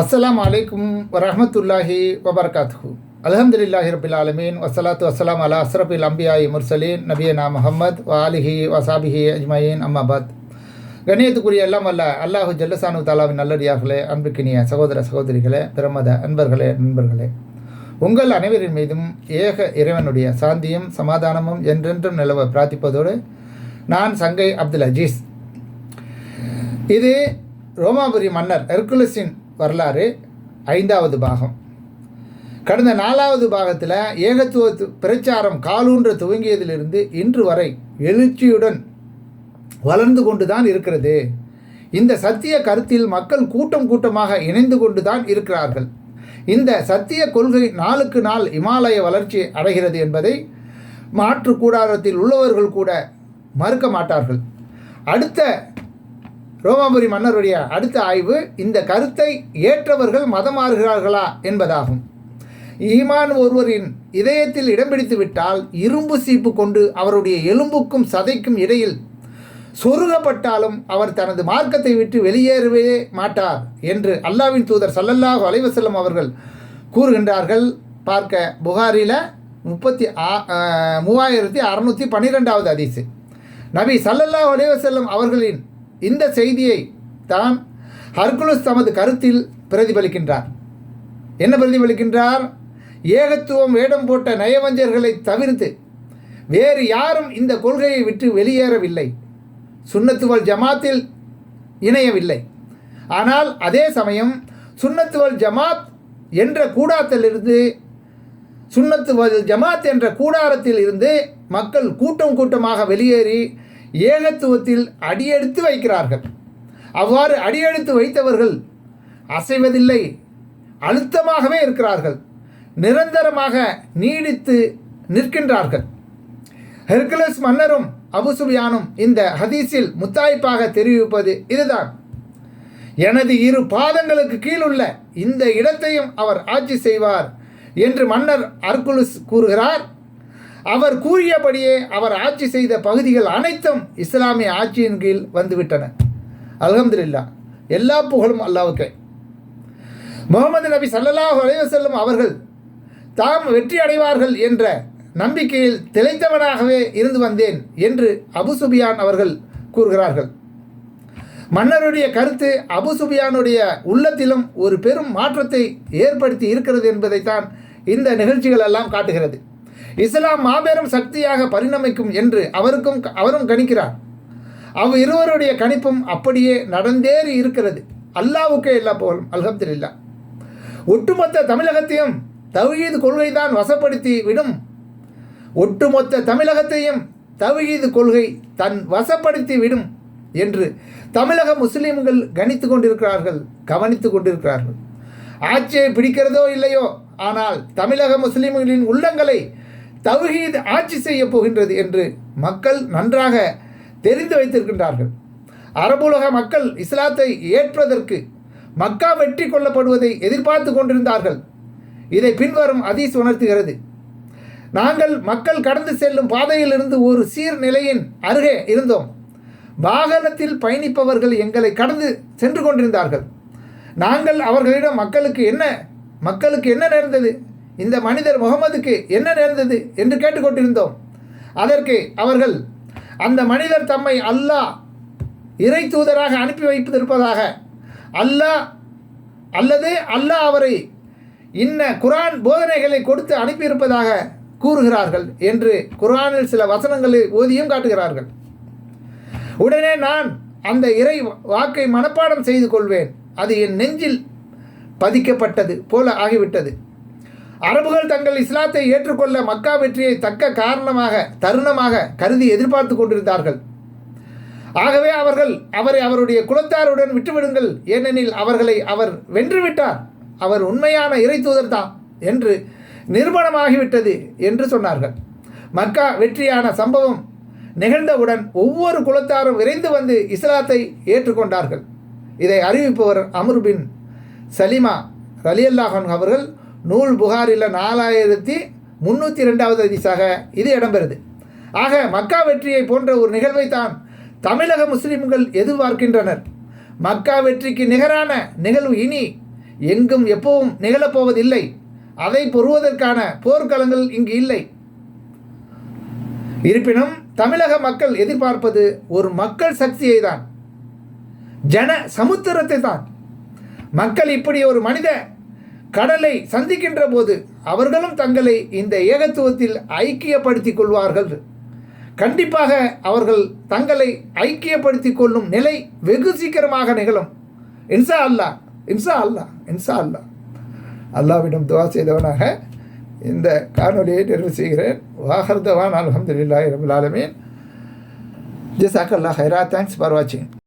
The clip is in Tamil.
அஸ்லாம் அலைக்கும் வரமத்துல்லாஹி வபர்காத்து அலமதுல்லாஹி ரபில் ஆலமீன். வசலாத்து வசலாம் அலா அஸ்ரபில் அம்பியாய் முர்சலீன். நபியனா முஹம்மத் வாலிஹி வசாபிஹி அஜ்மயின். அம்மாபாத் கணியத்துக்குரிய எல்லாம் அல்ல அல்லாஹு ஜல்லசானு தாலாவின் நல்லடியார்களே அன்புக்கினிய சகோதர சகோதரிகளே பிரமத அன்பர்களே நண்பர்களே. உங்கள் அனைவரின் மீதும் ஏக இறைவனுடைய சாந்தியும் சமாதானமும் என்றென்றும் நிலவ பிரார்த்திப்பதோடு நான் சங்கை அப்துல் அஜீஸ். இது ரோமாபுரி மன்னர் ஹெர்குலஸின் வரலாறு ஐந்தாவது பாகம். கடந்த நாலாவது பாகத்தில் ஏகத்துவ பிரச்சாரம் காலூன்ற துவங்கியதிலிருந்து இன்று வரை எழுச்சியுடன் வளர்ந்து கொண்டு தான் இருக்கிறது. இந்த சத்திய கருத்தில் மக்கள் கூட்டம் கூட்டமாக இணைந்து கொண்டு தான் இருக்கிறார்கள். இந்த சத்திய கொள்கை நாளுக்கு நாள் இமாலய வளர்ச்சி அடைகிறது என்பதை மாற்று கூடாரத்தில் உள்ளவர்கள் கூட மறுக்க மாட்டார்கள். அடுத்த ரோமாபுரி மன்னருடைய அடுத்த ஆய்வு இந்த கருத்தை ஏற்றவர்கள் மதம் மாறுகிறார்களா என்பதாகும். ஈமான் ஒருவரின் இதயத்தில் இடம் பிடித்து விட்டால் இரும்பு சீப்பு கொண்டு அவருடைய எலும்புக்கும் சதைக்கும் இடையில் சொருகப்பட்டாலும் அவர் தனது மார்க்கத்தை விட்டு வெளியேறவே மாட்டார் என்று அல்லாவின் தூதர் சல்லல்லாஹ் அலைவசல்லம் அவர்கள் கூறுகின்றார்கள். பார்க்க புகாரில் முப்பத்தி ஆ- மூவாயிரத்தி அறநூற்றி பன்னிரெண்டாவது அதிசு நபி சல்லல்லாஹ் அலைவசல்லம் அவர்களின் இந்த செய்தியை தான் ஹர்குலஸ் தமது கருத்தில் பிரதிபலிக்கின்றார். என்ன பிரதிபலிக்கின்றார்? ஏகத்துவம் வேடம் போட்ட நயவஞ்சர்களை தவிர்த்து வேறு யாரும் இந்த கொள்கையை விட்டு வெளியேறவில்லை. சுண்ணத்துவல் ஜமாத்தில் இணையவில்லை. ஆனால் அதே சமயம் சுன்னத்துவல் ஜமாத் என்ற கூடாரத்திலிருந்து சுன்னத்துவல் ஜமாத் என்ற கூடாரத்தில் இருந்து மக்கள் கூட்டம் கூட்டமாக வெளியேறி ஏகத்துவத்தில் அடியெடுத்து வைக்கிறார்கள். அவ்வாறு அடியெடுத்து வைத்தவர்கள் அசைவதில்லை அழுத்தமாகவே இருக்கிறார்கள். நிரந்தரமாக நீடித்து நிற்கின்றார்கள். ஹெர்குலஸ் மன்னரும் அபுசுபியானும் இந்த ஹதீஸில் முத்தாய்ப்பாக தெரிவிப்பது இதுதான். எனது இரு பாதங்களுக்கு கீழுள்ள இந்த இடத்தையும் அவர் ஆட்சி செய்வார் என்று மன்னர் அர்குலுஸ் கூறுகிறார். அவர் கூறியபடியே அவர் ஆட்சி செய்த பகுதிகள் அனைத்தும் இஸ்லாமிய ஆட்சியின் கீழ் வந்துவிட்டன. அல்ஹம்துலில்லாஹ் எல்லா புகழும் அல்லாவுக்கே. முகமது நபி சல்லல்லாஹ் அலைவசல்லம் அவர்கள் தாம் வெற்றி அடைவார்கள் என்ற நம்பிக்கையில் திளைத்தவனாகவே இருந்து வந்தேன் என்று அபு சுபியான் அவர்கள் கூறுகிறார்கள். மன்னருடைய கருத்து அபு சுபியானுடைய உள்ளத்திலும் ஒரு பெரும் மாற்றத்தை ஏற்படுத்தி இருக்கிறது என்பதைத்தான் இந்த நிகழ்ச்சிகள் எல்லாம் காட்டுகிறது. இஸ்லாம் மாபெரும் சக்தியாக பரிணமிக்கும் என்று அவருக்கும் அவரும் கணிக்கிறார். அவ் இருவருடைய கணிப்பும் அப்படியே நடந்தேறி இருக்கிறது. அல்லாவுக்கே எல்லா புகழும் அல்ஹம்துலில்லாஹ் ஒட்டுமொத்த தமிழகத்தையும் தௌஹீது கொள்கைதான் வசப்படுத்தி விடும். ஒட்டுமொத்த தமிழகத்தையும் தவீது கொள்கை தன் வசப்படுத்தி விடும் என்று தமிழக முஸ்லீம்கள் கணித்து கொண்டிருக்கிறார்கள் கவனித்து கொண்டிருக்கிறார்கள். ஆட்சியை பிடிக்கிறதோ இல்லையோ ஆனால் தமிழக முஸ்லீம்களின் உள்ளங்களை தௌஹீத் ஆட்சி செய்ய போகின்றது என்று மக்கள் நன்றாக தெரிந்து வைத்திருக்கின்றார்கள். அரபுலக மக்கள் இஸ்லாத்தை ஏற்பதற்கு மக்கா வெற்றி கொள்ளப்படுவதை எதிர்பார்த்து கொண்டிருந்தார்கள். இதை பின்வரும் அதீஸ் உணர்த்துகிறது. நாங்கள் மக்கள் கடந்து செல்லும் பாதையிலிருந்து ஒரு சீர்நிலையின் அருகே இருந்தோம். வாகனத்தில் பயணிப்பவர்கள் எங்களை கடந்து சென்று கொண்டிருந்தார்கள். நாங்கள் அவர்களிடம் மக்களுக்கு என்ன மக்களுக்கு என்ன நேர்ந்தது? இந்த மனிதர் முகமதுக்கு என்ன நேர்ந்தது என்று கேட்டுக்கொண்டிருந்தோம். அதற்கு அவர்கள் அந்த மனிதர் தம்மை அல்லாஹ் இறை தூதராக அனுப்பி வைத்திருப்பதாக அல்லாஹ் அல்லது அல்லாஹ் அவரை இன்ன குரான் போதனைகளை கொடுத்து அனுப்பியிருப்பதாக கூறுகிறார்கள் என்று குரானில் சில வசனங்களை ஓதியும் காட்டுகிறார்கள். உடனே நான் அந்த இறை வாக்கை மனப்பாடம் செய்து கொள்வேன். அது என் நெஞ்சில் பதிக்கப்பட்டது போல ஆகிவிட்டது. அரபுகள் தங்கள் இஸ்லாத்தை ஏற்றுக்கொள்ள மக்கா வெற்றியை தக்க காரணமாக தருணமாக கருதி எதிர்பார்த்து கொண்டிருந்தார்கள். ஆகவே அவர்கள் அவரை அவருடைய குலத்தாருடன் விட்டுவிடுங்கள். ஏனெனில் அவர்களை அவர் வென்றுவிட்டார். அவர் உண்மையான இறை தான் என்று நிரூபணமாகிவிட்டது என்று சொன்னார்கள். மக்கா வெற்றியான சம்பவம் நிகழ்ந்தவுடன் ஒவ்வொரு குலத்தாரும் விரைந்து வந்து இஸ்லாத்தை ஏற்றுக்கொண்டார்கள். இதை அறிவிப்பவர் அமர் பின் சலிமா ரலியல்லாஹன் அவர்கள். நூல் புகாரில் நாலாயிரத்தி முந்நூற்றி ரெண்டாவது அதிசாக இது இடம்பெறுது. ஆக மக்கா வெற்றியை போன்ற ஒரு நிகழ்வை தான் தமிழக முஸ்லிம்கள் எதிர்பார்க்கின்றனர். மக்கா வெற்றிக்கு நிகரான நிகழ்வு இனி எங்கும் எப்பவும் நிகழப்போவதில்லை. அதை பொறுவதற்கான போர்க்களங்கள் இங்கு இல்லை. இருப்பினும் தமிழக மக்கள் எதிர்பார்ப்பது ஒரு மக்கள் சக்தியை தான் ஜன சமுத்திரத்தை தான். மக்கள் இப்படி ஒரு மனித கடலை சந்திக்கின்ற போது அவர்களும் தங்களை இந்த ஏகத்துவத்தில் ஐக்கியப்படுத்திக் கொள்வார்கள். கண்டிப்பாக அவர்கள் தங்களை ஐக்கியப்படுத்திக் கொள்ளும் நிலை வெகு சீக்கிரமாக நிகழும். இன்சா அல்லாஹ் இன்சா அல்லாஹ் இன்சா அல்லாஹ் அல்லாவிடம் துவா செய்தவனாக இந்த காணொலியை நிறைவு செய்கிறேன். வாஹர்தவான் அலமதுல்லாஹி ரபுல் ஆலமீன். ஜிசாக் அல்லாஹ் ஹைரா தேங்க்ஸ் ஃபார் வாட்சிங்